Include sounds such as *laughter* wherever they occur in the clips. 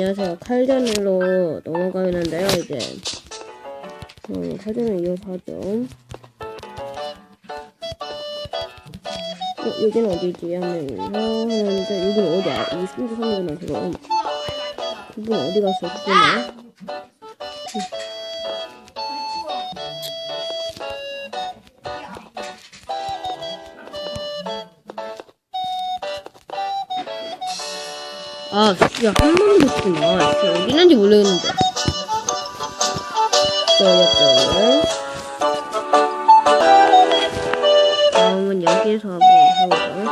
안녕하세요. 칼전으로 넘어가는데요, 이제. 음, 칼전을 이어서 하죠. 어, 여기는 어디지? 하면서 하는데, 여기는 어디야? 이 3주 3주는 지금. 그분 어디 갔어, 그분은? 아, 진짜 한 번도. 진짜 어디 있는지 모르겠는데. 저였죠. 다음은 여기에서 한번 해보죠.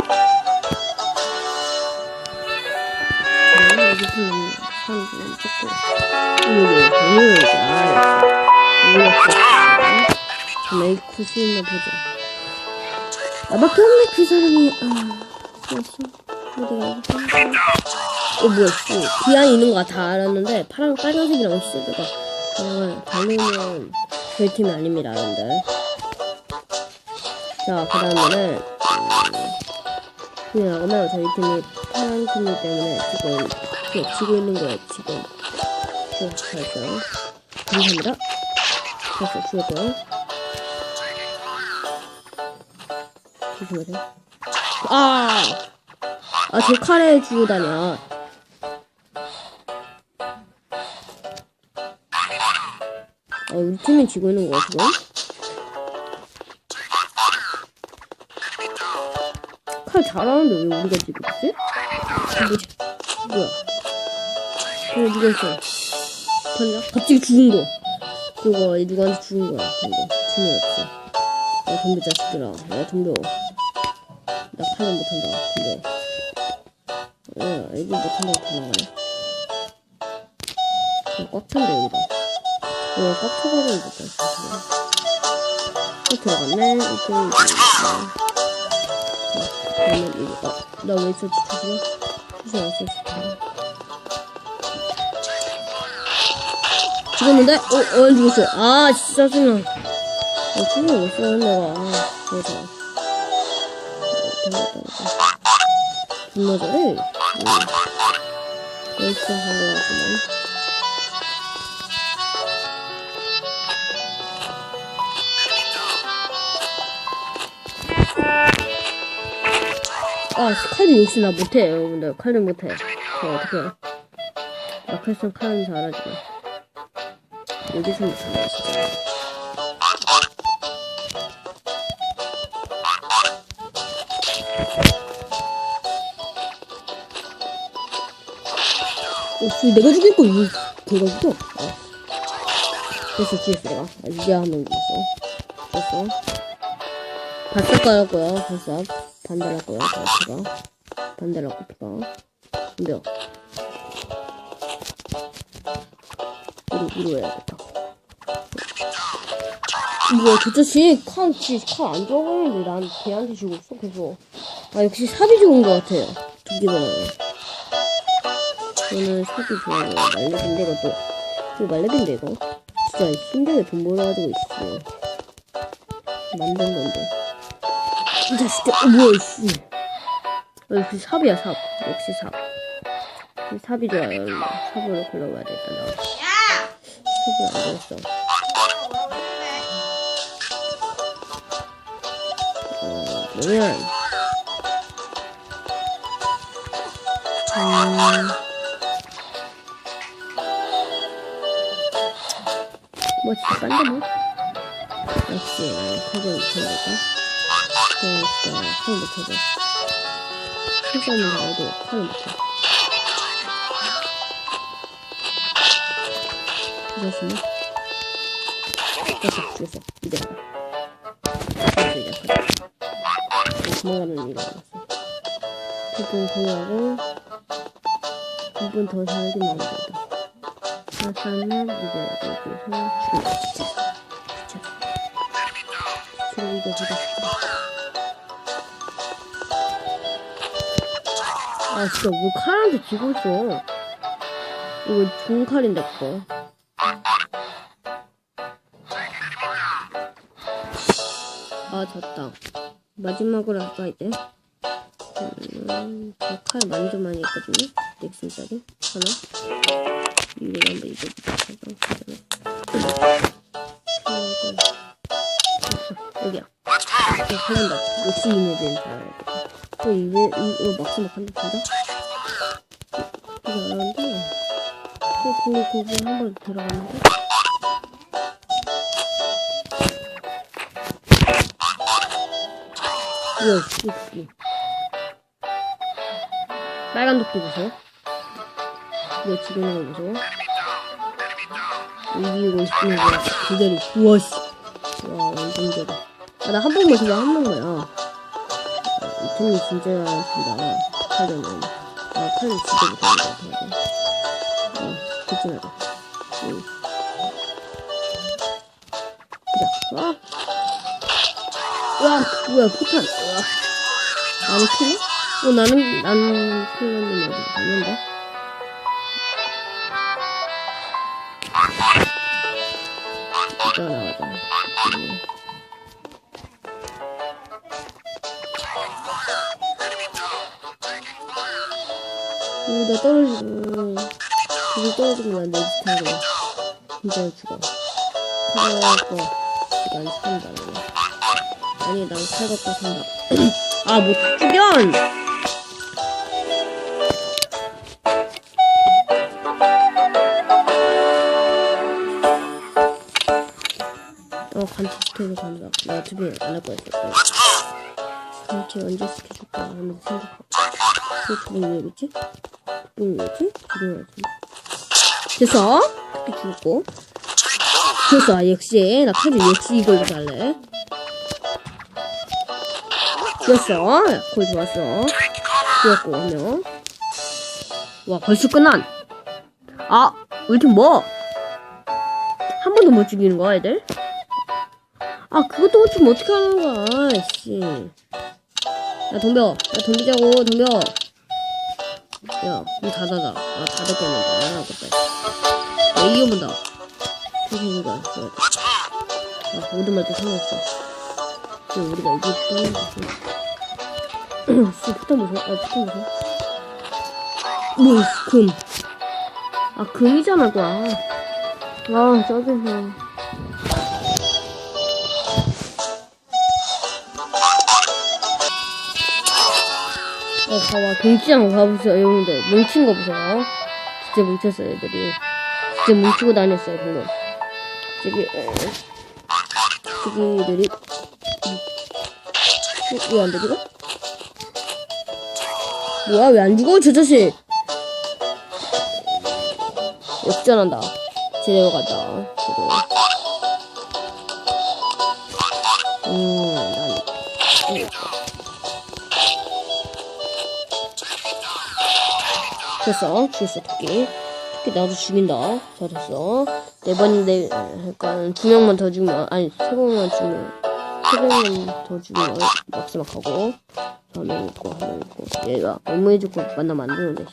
자, 여기서 한번 찍고. 여기, 여기, 여기, 아, 여기. 자, 메이크스 있나 보자. 나밖에 없네, 그 사람이. 아, 뭐지? 어디 가지? 어 뭐야 씨. 기한이 있는 거다 알았는데 파랑 빨간색이랑 시드가. 어, 달리면 저희 팀이 아닙니다 여러분들. 자 그 다음에는 음, 그냥 나가면 저희 팀이 파란 팀이기 때문에 지금 지금 지고 있는 거예요 지금. 쭉 가죠 감사합니다. 됐어 죽었고요. 조심하세요. 아! 아, 저 칼에 죽으다냐. 아, 우리 팀이 지고 있는 거야, 지금? 칼 잘하는데 왜 우리가 지고 있지? 뭐지? 뭐야? 어, 누가 있어? 봤냐? 갑자기 죽은 거. 그거 누구한테 죽은 거야, 그거. 팀이 없어. 야, 덤벼, 자식들아. 야, 덤벼. 나 칼을 못한다, 덤벼. 어, 애들 못한다고 다 나가네. 어, 꽉 찬다, 여기다. 어, 꽉 차가지고 못다 지금. 또 들어갔네. 이쪽에 있네. 그러면 이거, 어, 나왜 주시가? 주시 안 썼어. 죽었는데? 어, 어, 죽었어. 아, 진짜 짜증나. 어, 죽는 못 써, 내가. 아, 그래서. 어, 잘해. 응. 열심히 한거 같구만. 아, 칼은 역시 나 못해, 여러분들. 칼은 못해. 저 어떡해. 약했으면 칼은 잘하지. 여기서 못하네, 진짜. 어, 씨, 내가 죽일 거, 이, 걔가 죽여. 아. 됐어, 죽였어, 내가. 아, 이제 한명 죽였어. 됐어. 바싹 깔았고요, 바싹. 반대로 할 거야, 바싹가. 반대로 할 거야. 근데요. 이로, 이로 해야겠다. 뭐야, 저 자식, 칼, 칼안 줘버리는데, 난 걔한테 주고 있어, 계속. 아, 역시 삽이 죽은 것 같아요. 두기보다는. 저는 삽이 좋아요. 말렙인데, 이것도. 이거 말렙인데, 이거. 진짜 힘들게 돈 벌어가지고 있어. 만든 건데. 이 자식들, 어, 뭐야, 씨. 어, 역시 삽이야, 삽. 역시 삽. 이 삽이 좋아요, 여러분. 삽으로 걸러가야 되겠다, 나. 삽이 안 되겠어. 어, 그러면. 음. 뭐 딴데 뭐? 역시 나는 못하니까 그 냥 진짜 칼을 못하고 실수하는 나도 칼을 못해 이자식네 됐어 됐어 이제 이제. 가자 도망가는 일이 많았어 두분 구하고 두분더 살기만 하면 된다 하면 이제 여기서 죽여 진짜 진짜 지금 이거 보다 아 진짜 뭐 칼한테 쥐고 있어 이거 좋은 칼인데 그거 아 졌다 마지막으로 할까 이제 음, 많이 좀 많이 있거든요 넥슨짜리 하나. 이거 한번 이거부터 가자. 여기야. 이거 해본다. 역시 이메일은 잘. 어, 이메, 이거 막상 한대 진짜? 이거 안 하는데. 어, 그, 거기 한번 들어갔는데? 뭐야, 이 토끼. 빨간 토끼 보세요. 이거 지금 있는 거 보세요. 이기고 있는 거야. 기다리. 우와, 씨. 와, 완전 잘해. 아, 나 한 번만 저거 한 번만 야. 아, 이 팀이 진짜 잘한다. 칼려면. 아, 칼리 진짜 못하는 것 같아. 어, 그쯤하다. 응. 보자. 와. 와, 뭐야, 포탄. 와. 나는 킬러? 어, 나는, 나는 킬러님 어디 갔는데? 진짜 나가자. 음. 오, 나 떨어지고. 여기 떨어지고 난내 짓한 거야. 진짜 죽어. 살아갖고, 시간 산다, 너. 아니, 난 살갖고 산다. *clears throat* 아, 못 죽연! 어, 간치 스테이크 간다. 나 어차피 안할 거였어. 간치 언제 시켜줄까? 하면서 생각하고. 왜 주둥이 왜 이러지? 왜지? 주둥이 왜지? 됐어. 이렇게 죽었고. 됐어. 아, 역시. 나 칼이 역시 이걸 잘래. 좋았어. 골 좋았어. 좋았고, 한 명. 와, 벌써 끝난. 아, 우리 팀 뭐? 한 번도 못 죽이는 거야, 애들? 아, 그것도 못 죽으면 어떻게 하는 거야, 아이씨. 야, 덤벼. 야, 덤비자고, 덤벼. 야, 문 닫아라. 아, 닫았겠는데. 아, 아깝다. 야. 죄송합니다. 그래. 아, 말도 상관없어. 지금 우리가 이길 수 있는 거지. 씨, 폭탄 무서워. 아, 폭탄 무서워. 뭐, 금. 아, 금이잖아, 그거. 아, 짜증나. 어, 봐봐. 동치장 가보세요, 여러분들. 뭉친 거 보세요. 진짜 뭉쳤어요, 애들이. 진짜 뭉치고 다녔어요, 방금. 저기, 어, 저기, 애들이. 어, 왜안 돼, 이거? 뭐야, 왜 안 죽어, 저 자식? 역전한다. 제대로 간다. 제대로. 됐어. 죽였어, 토끼. 토끼 나도 죽인다. 잘했어. 네 번인데, 약간, 두 명만 더 죽으면, 아니, 세 명만 죽으면, 세 명만 더 죽으면, 막스막 하고. 한명 있고, 한명 있고. 얘가, 업무해 주고 만나면 안 되는데,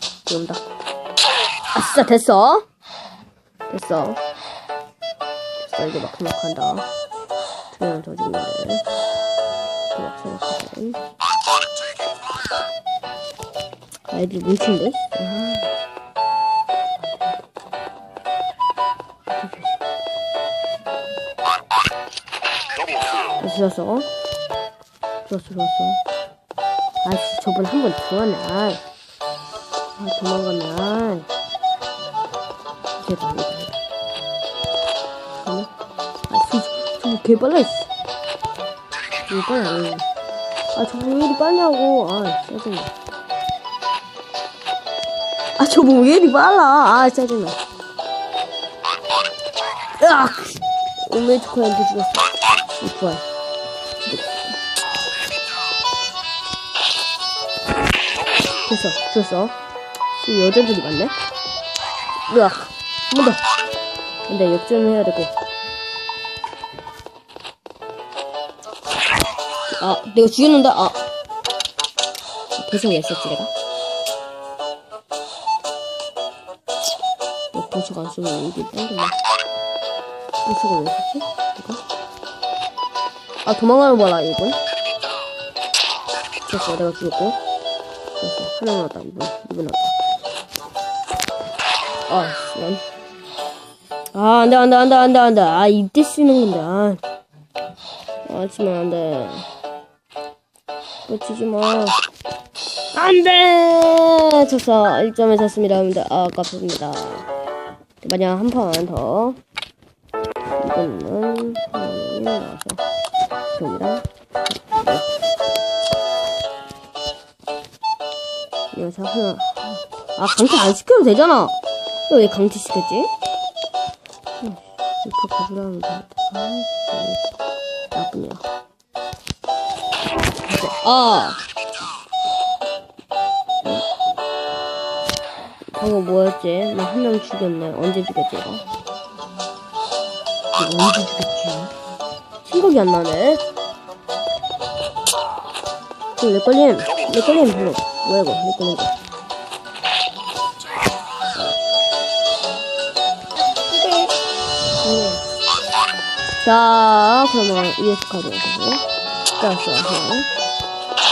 씨. 그런다. 아싸, 됐어. 됐어. 됐어, 이제 막스막 한다. 두 명만 더 죽으면 돼. 막스막 하고. 아, 애들 뭉친데? 아. 아, 좋았어. 좋았어, 좋았어. 아씨, 저번 한번 들어왔네. 아, 도망갔네. 됐다, 됐다. 잠깐만. 아, 저, 저, 저거 개 빨라, 씨. 왜 빨리 안 해? 아, 저거 왜 이리 빨냐고. 아, 짜증나. 아, 저거 왜 이리 빨라. 아, 짜증나. 으악! 오메이트 코한테 죽었어. 이 부활. 됐어, 죽었어. 지금 여자들이 많네? 으악! 한 번 더! 근데 역전을 해야 되고. 아, 내가 죽였는데, 아. 배송이 했었지, 내가? 어, 보수가 안 쓰면 여기 땡겼네. 보수가 왜 썼지? 이거? 아, 도망가는 거라, 이건? 됐어, 내가 죽였고. 됐어, 하나 나왔다, 이번. 이번 나왔다. 아, 씨. 아, 안 돼, 안 돼, 안 돼, 안 돼, 안 돼. 아, 이때 쓰는 건데. 아, 아 치면 안 돼. 꽂히지 마. 안 돼! 1점을 쳤습니다, 여러분들. 아, 아깝습니다. 만약 한 판 더. 이거는, 나와서. 됩니다. 여기서 하나. 아, 강퇴 안 시켜도 되잖아. 왜 강퇴 시켰지? 음, 이렇게 되겠다. 아, 나쁘냐. 아! 방금 뭐였지? 나 한 명 죽였네. 언제 죽였지, 이거? 이거 언제 죽였지? 생각이 안 나네. 그, 내 걸림. 내 걸림, 별로. 뭐야, 이거? 내 걸림 거. 자, 그러면 ES 카드 오고. 자, 자, 자.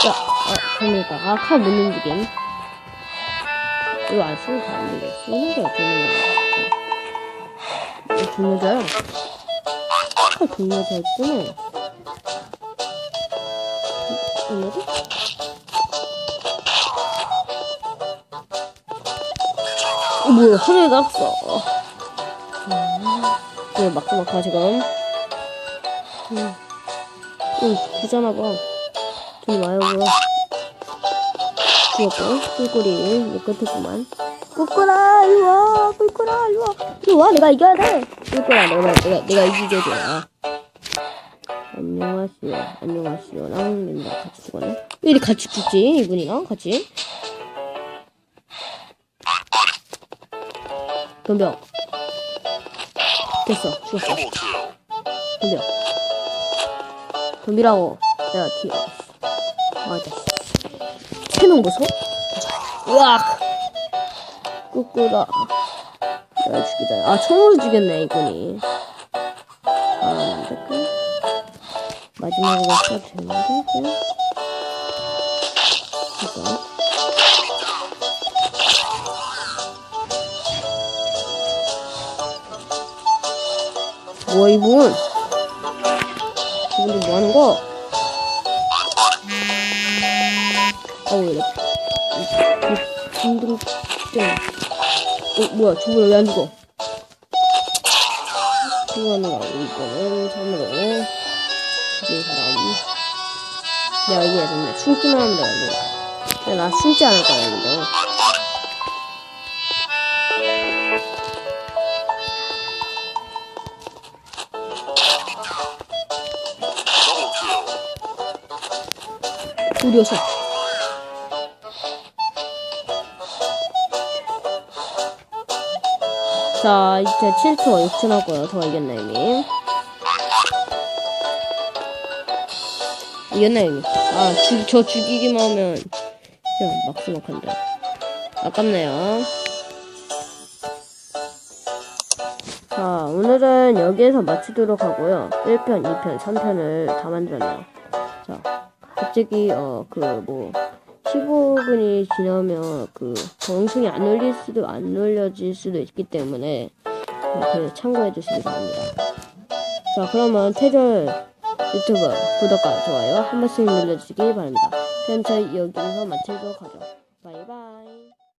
자, 아, 됩니까? 아, 칼못 움직임. 이거 안 쓰는 거안 움직여. 쓰는 거야, 쓰는 거야. 이거? 칼 동료자 있구나. 동료자? 어, 뭐야, 하늘에 날았어. 네, 막막하 지금. 응, 응, 되잖아봐. 좀 와요, 뭐야. 죽었고, 꿀꿀이, 내 끝에구만. 꿀꿀아, 이리 와, 꿀꿀아, 이리 와. 이리 와, 내가 이겨야 돼. 꿀꿀아, 내가, 내가, 내가 이기게 돼. 아. 안녕하시오, 안녕하시오랑 맨날 같이 죽었네. 왜 이리 같이 죽지, 이분이랑 같이? 덤벼. 됐어, 죽었어. 덤벼. 덤비라고. 내가 뒤에. 맞아. 세명 보소? 으악! 꾸꾸라. 내가 죽이다. 아, 총으로 죽였네, 이분이. 아, 안 될까? 마지막으로 써도 되는데, 그냥? 이거. 뭐야, 이분? 이분들 뭐 하는 거? 딩동, 땡. 어, 뭐야, 저분 왜안 죽어? 이거는 이거는 참으로. 죽인 사람. 내가 이겨야 된다. 숨기만 하면. 근데 나 숨지 않을 거야, 근데. 우려서. 자, 이제 7초, 6초 나고요. 더 이겼네, 이미. 이겼네, 이미. 아, 죽, 저 죽이기만 하면, 그냥 막스막한데. 아깝네요. 자, 오늘은 여기에서 마치도록 하고요. 1편, 2편, 3편을 다 만들었네요. 자, 갑자기 어 그 뭐 15분이 지나면 그 방송이 안 올릴 수도 안 올려질 수도 있기 때문에 그 참고해 주시기 바랍니다. 자 그러면 태절 유튜브 구독과 좋아요 한 번씩 눌러주시기 바랍니다. 그럼 저희 여기서 마치도록 하죠.